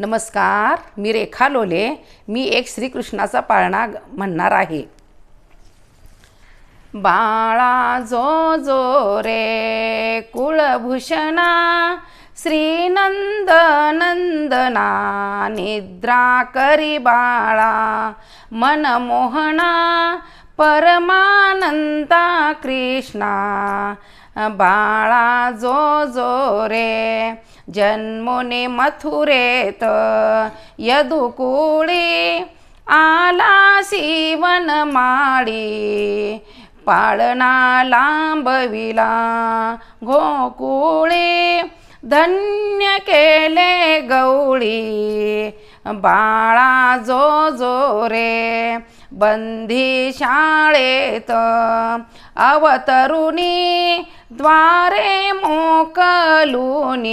नमस्कार मी रेखा लोले. मी एक श्रीकृष्णाचा पाळणा म्हणणार आहे. बाळा जो जो रे कुळभूषणा श्रीनंद नंदना निद्रा करी बाळा मनमोहना परमानंदा कृष्णा. बाळा जो जो रे जन्मोने मथुरेत यदुकुळी आला सीवन माळी पाळणा लांबविला गोकुळे धन्य केले गवळी बाळा जो जो रे बंदी शाळेत अवतरुणी द्वारे मोकलुनी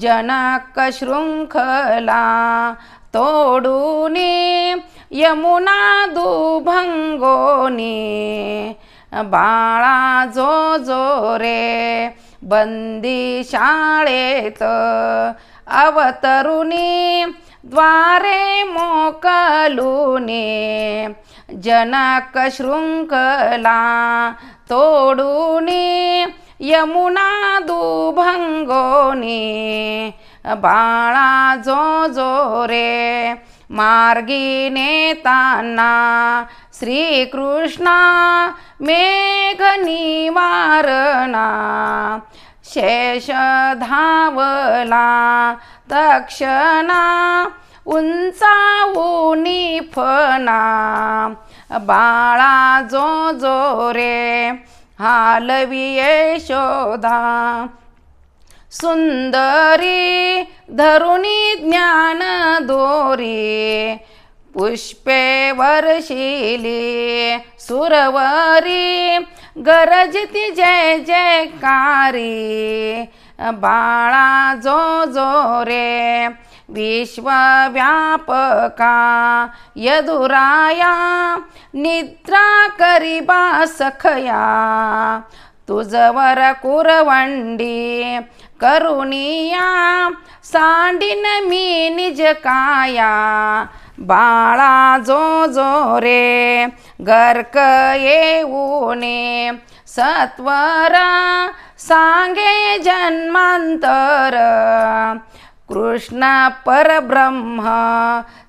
जनक शृंखला तोडुनी यमुना दुभंगोनी बाळा जो जो रे बंदी शाळेत अवतरुणी द्वारे मोकलुने जनक शृङ्खला तोडुने यमुना दुभङ्गोने बाळा जो जो रे मार्गी नेताना श्रीकृष्णा मेघ निवारणा शेष धावला तक्षणा उंचावूनी फना बाळा जो जो रे हालविये शोधा. सुंदरी धरुणी ज्ञान दोरी पुष्पे वर्षिली सुरवरी गरजती जय जयकारी. बाळा जो जो रे विश्वव्यापका यदुराया निद्रा करिबा सखया तुझवर कुरवंडी करुणिया सांडीन मी निज काया. बाळा जो जो रे गर्क येऊने सत्वर सांगे जन्मांतर. कृष्ण परब्रह्म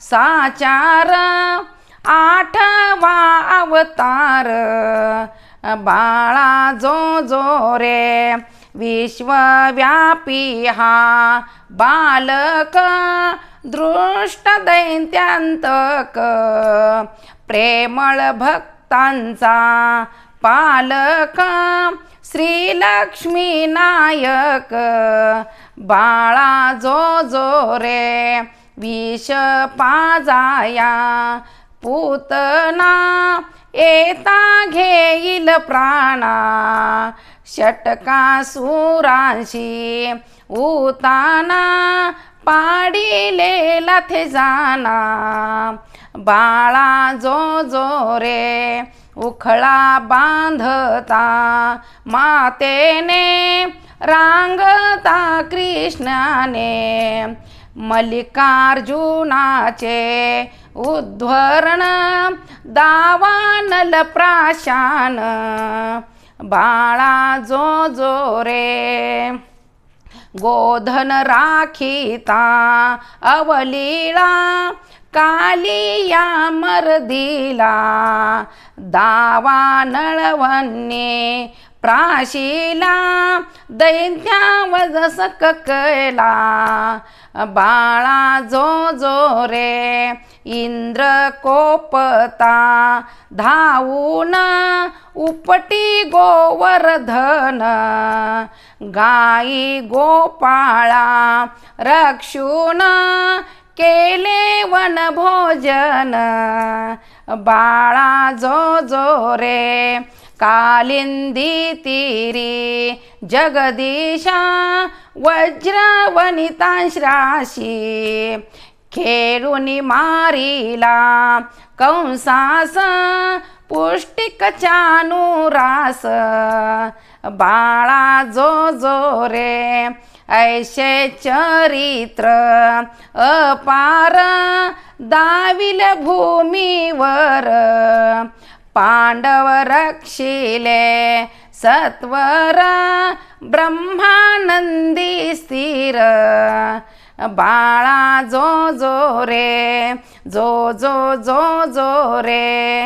साचार आठवा अवतार. बाळा जो जो रे विश्वव्यापी हा बालक दृष्ट दैत्यांतक. प्रेमळ भक्तांचा पालक श्रीलक्ष्मी नायक बाळा जो जो रे विष पाजाया पूतना येता घेईल प्राणा षटकासुरांशी उताना पाडिलेला थे जाना बाळा जो जो रे उखळा बांधता मातेने रांगता कृष्णाने मल्लिकार्जुनाचे उद्धरण दावानल प्राशान बाळा जो जो रे गोधन राखिता अवलीळा कालिया मर्दिला दावा नळवन्ने प्राशिला दैत्यावज सकला बाळा जो जो रे इंद्र कोपता धावून उपटी गोवर्धन गाई गोपाळा रक्षून केले वन भोजन. बाळा जो जो रे कालिंदी तीरी जगदीशा वज्रवनिताश्राशी खेळून मारिला कंसास पुष्टिक चानुरास बाळा जो जो रे ऐशे चरित्र अपार दाविल भूमीवर पांडव रक्षिले सत्वर ब्रह्मानंदी स्थिर बाळा जो जो रे जो जो जो जो रे